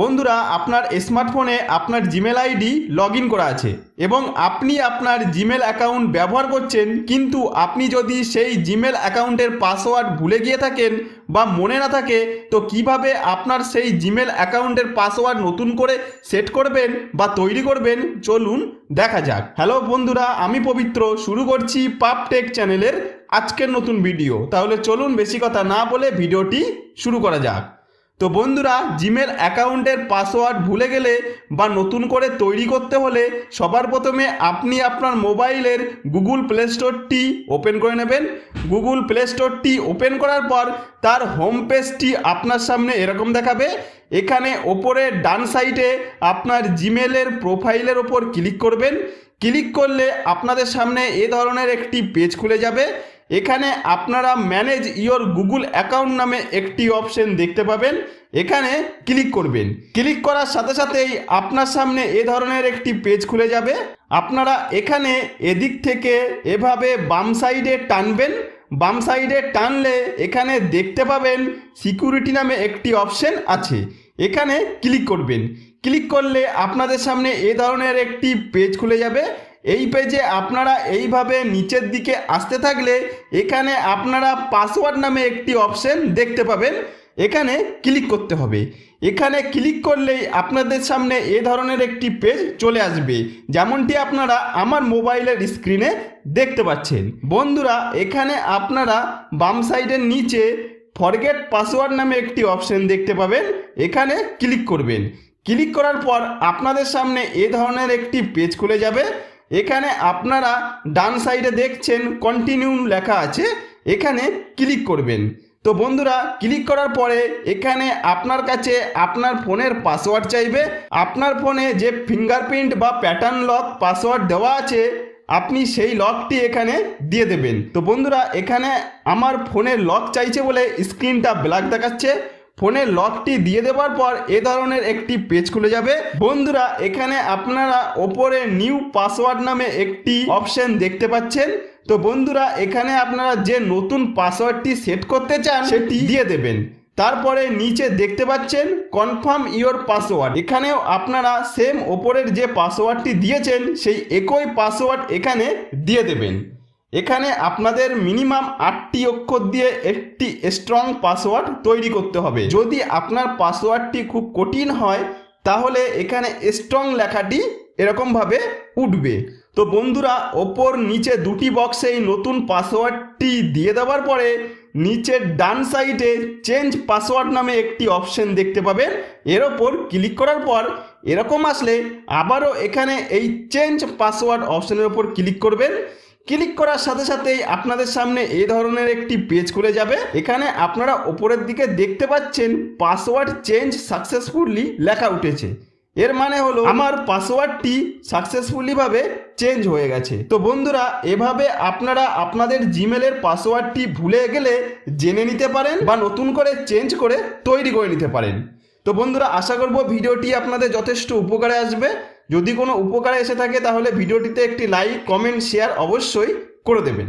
বন্ধুরা, আপনার স্মার্টফোনে আপনার জিমেল আইডি লগ করা আছে এবং আপনি আপনার জিমেল অ্যাকাউন্ট ব্যবহার করছেন, কিন্তু আপনি যদি সেই জিমেল অ্যাকাউন্টের পাসওয়ার্ড ভুলে গিয়ে থাকেন বা মনে না থাকে, তো কীভাবে আপনার সেই জিমেল অ্যাকাউন্টের পাসওয়ার্ড নতুন করে সেট করবেন বা তৈরি করবেন? চলুন দেখা যাক। হ্যালো বন্ধুরা, আমি পবিত্র, শুরু করছি পাপ টেক চ্যানেলের আজকের নতুন ভিডিও তাহলে চলুন বেশি কথা না বলে ভিডিওটি শুরু করা যাক। তো বন্ধুরা জিমেল অ্যাকাউন্টের পাসওয়ার্ড ভুলে গেলে বা নতুন করে তৈরি করতে হলে সবার প্রথমে আপনি আপনার মোবাইলের গুগল প্লে স্টোরটি ওপেন করে নেবেন। গুগল প্লে স্টোরটি ওপেন করার পর তার হোম পেজটি আপনার সামনে এরকম দেখাবে। এখানে ওপরে ডান সাইডে আপনার জিমেলের প্রোফাইলের ওপর ক্লিক করবেন। ক্লিক করলে আপনাদের সামনে এ ধরনের একটি পেজ খুলে যাবে। এখানে আপনারা ম্যানেজ ইওর গুগল অ্যাকাউন্ট নামে একটি অপশন দেখতে পাবেন। এখানে ক্লিক করবেন। ক্লিক করার সাথে সাথেই আপনার সামনে এ ধরনের একটি পেজ খুলে যাবে। আপনারা এখানে এদিক থেকে এভাবে বাম সাইডে টানবেন। বাম সাইডে টানলে এখানে দেখতে পাবেন সিকিউরিটি নামে একটি অপশন আছে। এখানে ক্লিক করবেন। ক্লিক করলে আপনাদের সামনে এ ধরনের একটি পেজ খুলে যাবে। এই পেজে আপনারা এইভাবে নিচের দিকে আসতে থাকলে এখানে আপনারা পাসওয়ার্ড নামে একটি অপশন দেখতে পাবেন। এখানে ক্লিক করতে হবে। এখানে ক্লিক করলেই আপনাদের সামনে এ ধরনের একটি পেজ চলে আসবে। যেমনটি আপনারা আমার মোবাইলের স্ক্রিনে দেখতে পাচ্ছেন। বন্ধুরা, এখানে আপনারা বাম সাইডের নিচে ফরগেট পাসওয়ার্ড নামে একটি অপশন দেখতে পাবেন। এখানে ক্লিক করবেন। ক্লিক করার পর আপনাদের সামনে এ ধরনের একটি পেজ খুলে যাবে। এখানে আপনারা ডান সাইডে দেখছেন কন্টিনিউ লেখা আছে, এখানে ক্লিক করবেন। তো বন্ধুরা, ক্লিক করার পরে এখানে আপনার কাছে আপনার ফোনের পাসওয়ার্ড চাইবে। আপনার ফোনে যে ফিঙ্গারপ্রিন্ট বা প্যাটার্ন লক পাসওয়ার্ড দেওয়া আছে, আপনি সেই লকটি এখানে দিয়ে দেবেন। তো বন্ধুরা, এখানে আমার ফোনের লক চাইছে বলে স্ক্রিনটা ব্ল্যাক দেখাচ্ছে। ফোনের লকটি দিয়ে দেওয়ার পর এ ধরনের একটি পেজ খুলে যাবে। বন্ধুরা, এখানে আপনারা ওপরে নিউ পাসওয়ার্ড নামে একটি অপশন দেখতে পাচ্ছেন। তো বন্ধুরা, এখানে আপনারা যে নতুন পাসওয়ার্ডটি সেট করতে চান, সেটি দিয়ে দেবেন। তারপরে নিচে দেখতে পাচ্ছেন, কনফার্ম ইওর পাসওয়ার্ড। এখানেও আপনারা সেম ওপরের যে পাসওয়ার্ডটি দিয়েছেন, সেই একই পাসওয়ার্ড এখানে দিয়ে দেবেন। এখানে আপনাদের মিনিমাম আটটি অক্ষর দিয়ে একটি স্ট্রং পাসওয়ার্ড তৈরি করতে হবে। যদি আপনার পাসওয়ার্ডটি খুব কঠিন হয়, তাহলে এখানে স্ট্রং লেখাটি এরকমভাবে উঠবে। তো বন্ধুরা, ওপর নিচে দুটি বক্সে এই নতুন পাসওয়ার্ডটি দিয়ে দেওয়ার পরে নিচের ডান সাইডে চেঞ্জ পাসওয়ার্ড নামে একটি অপশন দেখতে পাবেন। এর ওপর ক্লিক করার পর এরকম আসলে আবারও এখানে এই চেঞ্জ পাসওয়ার্ড অপশনের ওপর ক্লিক করবেন। ক্লিক করার সাথে সাথেই আপনাদের সামনে এই ধরনের একটি পেজ খুলে যাবে। এখানে আপনারা ওপরের দিকে দেখতে পাচ্ছেন পাসওয়ার্ড চেঞ্জ সাকসেসফুলি লেখা উঠেছে। এর মানে হলো আমার পাসওয়ার্ডটি সাকসেসফুলি ভাবে চেঞ্জ হয়ে গেছে। তো বন্ধুরা, এভাবে আপনারা আপনাদের জিমেলের পাসওয়ার্ডটি ভুলে গেলে জেনে নিতে পারেন বা নতুন করে চেঞ্জ করে তৈরি করে নিতে পারেন। তো বন্ধুরা, আশা করব ভিডিওটি আপনাদের যথেষ্ট উপকারে আসবে। যদি কোনো উপকারে এসে থাকে তাহলে ভিডিওটিতে একটি লাইক কমেন্ট শেয়ার অবশ্যই করে দেবেন।